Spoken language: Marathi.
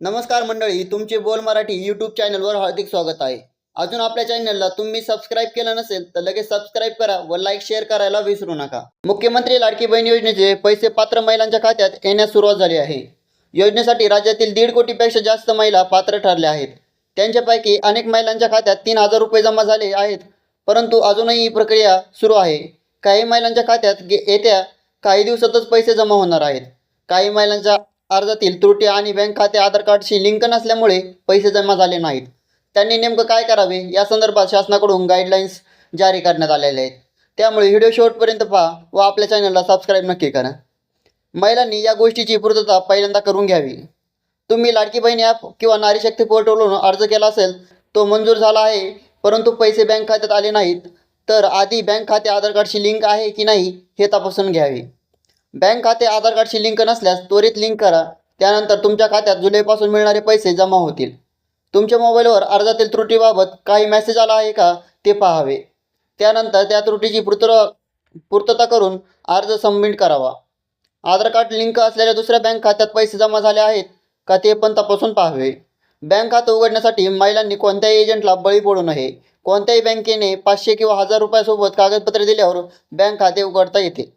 नमस्कार मंडळी तुमचे बोल मराठी यूट्यूब चॅनलवर हार्दिक स्वागत आहे. अजून आपल्या चॅनलला तुम्ही सबस्क्राईब केलं नसेल तर लगेच सबस्क्राईब करा व लाईक शेअर करायला विसरू नका. मुख्यमंत्री लाडकी बहीण योजनेचे पैसे पात्र महिलांच्या खात्यात येण्यास सुरुवात झाली आहे. योजनेसाठी राज्यातील दीड कोटीपेक्षा जास्त महिला पात्र ठरल्या आहेत. त्यांच्यापैकी अनेक महिलांच्या खात्यात तीन हजार रुपये जमा झाले आहेत परंतु अजूनही ही प्रक्रिया सुरू आहे. काही महिलांच्या खात्यात गे येत्या काही दिवसातच पैसे जमा होणार आहेत. काही महिलांच्या अर्जातील त्रुटी आणि बँक खाते आधार कार्डशी लिंक नसल्यामुळे पैसे जमा झाले नाहीत. त्यांनी नेमकं काय करावे? या संदर्भात शासनाकडून गाईडलाईन्स जारी करण्यात आलेले आहेत. त्यामुळे व्हिडिओ शेवटपर्यंत पहा व आपल्या चॅनलला सबस्क्राईब नक्की करा. महिलांनी या गोष्टीची पूर्तता पहिल्यांदा करून घ्यावी. तुम्ही लाडकी बहीण ॲप किंवा नारी शक्ती पोर्टलवरून अर्ज केला असेल तो मंजूर झाला आहे परंतु पैसे बँक खात्यात आले नाहीत तर आधी बँक खाते आधार कार्डशी लिंक आहे की नाही हे तपासून घ्यावे. बँक खाते आधार कार्डशी लिंक नसल्यास त्वरित लिंक करा. त्यानंतर तुमच्या खात्यात जुलैपासून मिळणारे पैसे जमा होतील. तुमच्या मोबाईलवर अर्जातील त्रुटीबाबत काही मेसेज आला आहे का ते पाहावे. त्यानंतर त्या त्रुटीची पूर्त पूर्तता करून अर्ज सबमिट करावा. आधार कार्ड लिंक असलेल्या दुसऱ्या बँक खात्यात पैसे जमा झाले आहेत का ते पण तपासून पाहावे. बँक खातं उघडण्यासाठी महिलांनी कोणत्याही एजंटला बळी पडू नये. कोणत्याही बँकेने पाचशे किंवा हजार रुपयासोबत कागदपत्रे दिल्यावर बँक खाते उघडता येते.